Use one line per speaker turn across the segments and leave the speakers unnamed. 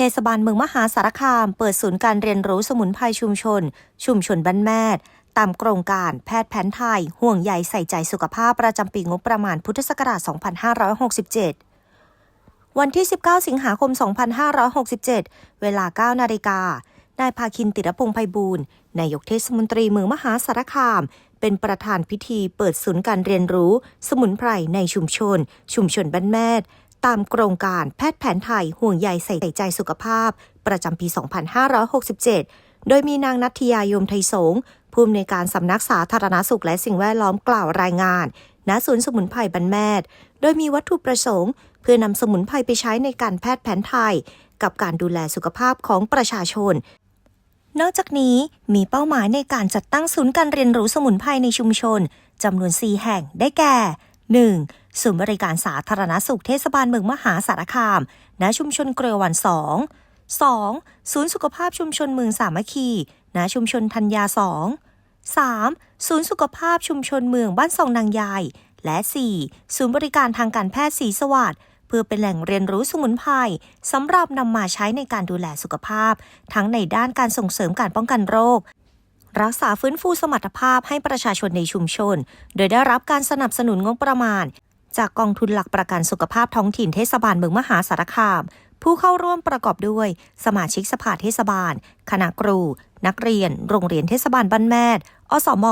เทศบาลเมืองมหาสารคาม เปิดศูนย์การเรียนรู้สมุนไพรชุมชน ชุมชนบ้านแมดตามโครงการแพทย์แผนไทย ห่วงใยใส่ใจสุขภาพประจำปีงบประมาณพุทธศักราช 2567 วันที่ 19 สิงหาคม 2567 เวลา 9 นาฬิกานายภาคินติรพงไพบูลย์นายกเทศมนตรีเมืองมหาสารคาม เป็นประธานพิธีเปิดศูนย์การเรียนรู้ สมุนไพรในชุมชน ชุมชนบ้านแมด ตามโครงการแพทย์แผนไทยห่วงใยใส่ใจสุขภาพ ประจำปี 2567 โดยมีนางนัทยายมไทยสงฆ์ผู้อำนวยการสำนักสาธารณสุขและสิ่งแวดล้อมกล่าวรายงาน ณ ศูนย์สมุนไพรบันแมดโดยมีวัตถุประสงค์ เพื่อนำสมุนไพรไปใช้ในการแพทย์แผนไทย กับการดูแลสุขภาพของประชาชน นอกจากนี้มีเป้าหมายในการจัดตั้งศูนย์การเรียนรู้สมุนไพรในชุมชนจำนวน 4 แห่งได้แก่ 1. ศูนย์บริการสาธารณสุขเทศบาลเมืองมหาสารคาม ณ ชุมชนเกลือวัน2 2. ศูนย์สุขภาพชุมชนเมืองสามัคคี ณ ชุมชนธัญญา2 3. ศูนย์สุขภาพชุมชนเมืองบ้านซองนางยาย และ 4. ศูนย์บริการทางการแพทย์ศรีสวัสดิ์เพื่อเป็นแหล่งเรียนรู้สมุนไพรสำหรับนำมาใช้ในการดูแลสุขภาพ ทั้งในด้านการส่งเสริมการป้องกันโรค รักษาฟื้นฟูสมรรถภาพให้ประชาชนในชุมชน โดยได้รับการสนับสนุนงบประมาณ จากกองทุนหลักประกันสุขภาพท้องถิ่นเทศบาลเมืองมหาสารคาม ผู้เข้าร่วมประกอบด้วย สมาชิกสภาเทศบาล คณะครู นักเรียน โรงเรียนเทศบาลบ้านแมดอสม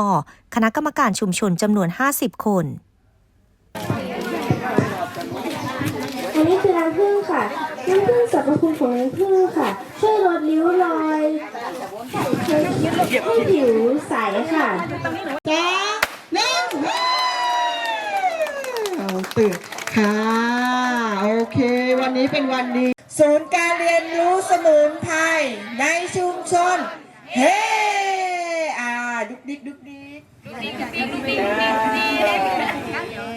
คณะกรรมการชุมชนจำนวน 50 คน
อันนี้คือน้ำผึ้งค่ะ น้ำผึ้งสรรพคุณของน้ำผึ้งค่ะ ช่วยลดริ้วรอยให้ให้ผิวใสค่ะ
เปิดค่ะ โอเค วันนี้เป็นวันดี ศูนย์การเรียนรู้สมุนไพรในชุมชน เฮ้อ่าดุกดิกดุกดิกดุกดิกดุกดิกดุกดิก